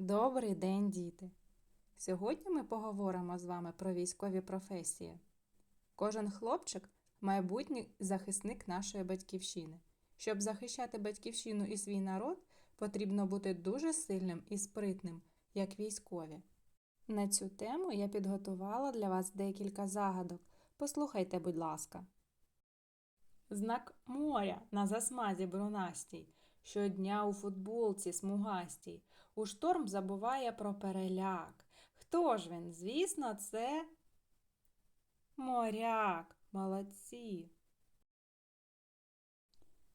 Добрий день, діти! Сьогодні ми поговоримо з вами про військові професії. Кожен хлопчик майбутній захисник нашої батьківщини. Щоб захищати батьківщину і свій народ, потрібно бути дуже сильним і спритним, як військові. На цю тему я підготувала для вас декілька загадок. Послухайте, будь ласка. Знак моря на засмазі брунастій, щодня у футболці смугастій, у шторм забуває про переляк. Хто ж він? Звісно, це моряк. Молодці.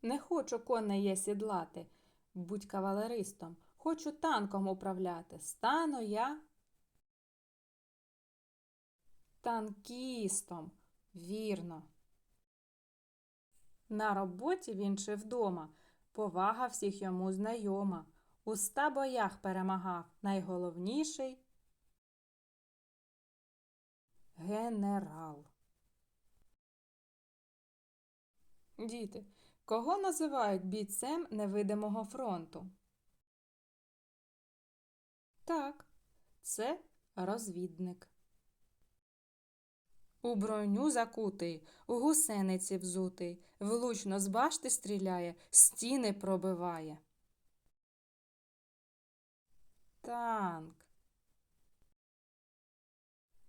Не хочу коней я сідлати, будь кавалеристом. Хочу танком управляти. Стану я танкістом. Вірно. На роботі він чи вдома. Повага всіх йому знайома. У ста боях перемагав найголовніший генерал. Діти, кого називають бійцем невидимого фронту? Так, це розвідник. У броню закутий, у гусениці взутий, влучно з башти стріляє, стіни пробиває. Танк.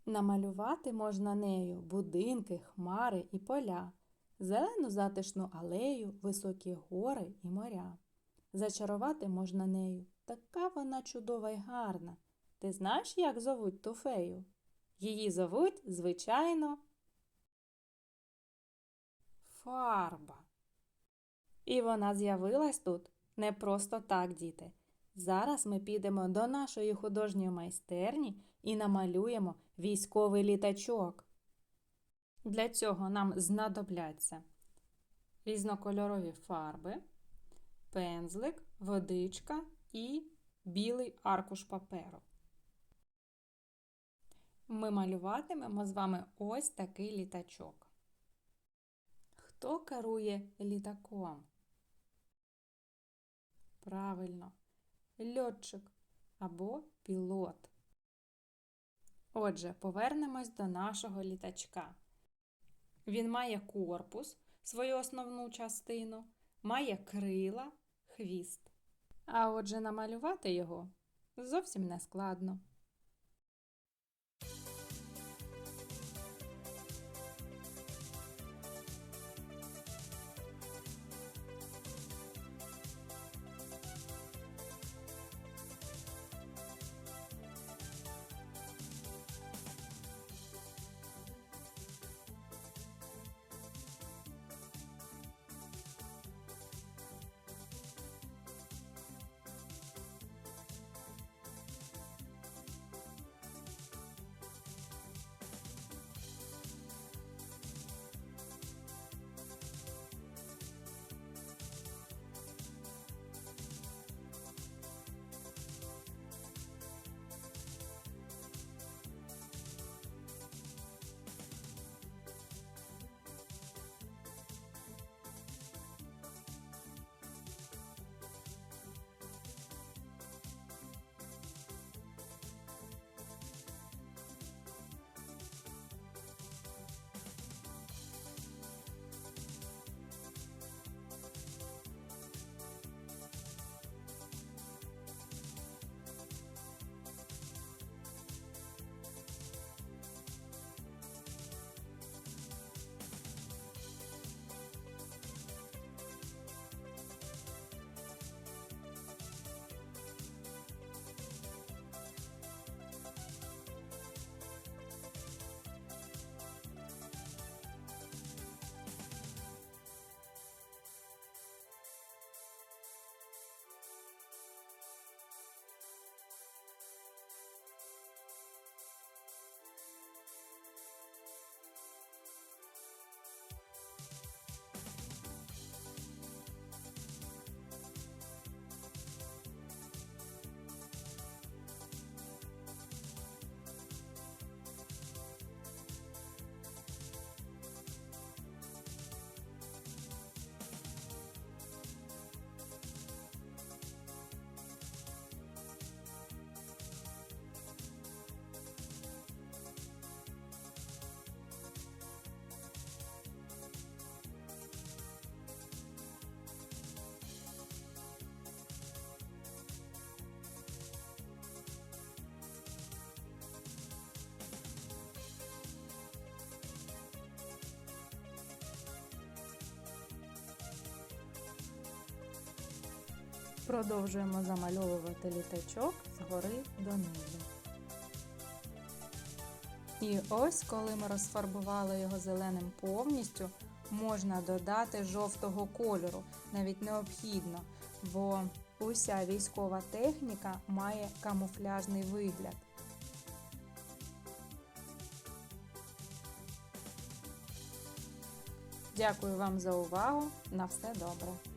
Намалювати можна нею будинки, хмари і поля, зелену затишну алею, високі гори і моря. Зачарувати можна нею, така вона чудова й гарна. Ти знаєш, як зовуть ту фею? Її зовуть, звичайно, фарба. І вона з'явилась тут не просто так, діти. Зараз ми підемо до нашої художньої майстерні і намалюємо військовий літачок. Для цього нам знадобляться різнокольорові фарби, пензлик, водичка і білий аркуш паперу. Ми малюватимемо з вами ось такий літачок. Хто керує літаком? Правильно, льотчик або пілот. Отже, повернемось до нашого літачка. Він має корпус, свою основну частину, має крила, хвіст. А отже, намалювати його зовсім не складно. Продовжуємо замальовувати літачок згори донизу. І ось, коли ми розфарбували його зеленим повністю, можна додати жовтого кольору, навіть необхідно, бо уся військова техніка має камуфляжний вигляд. Дякую вам за увагу. На все добре.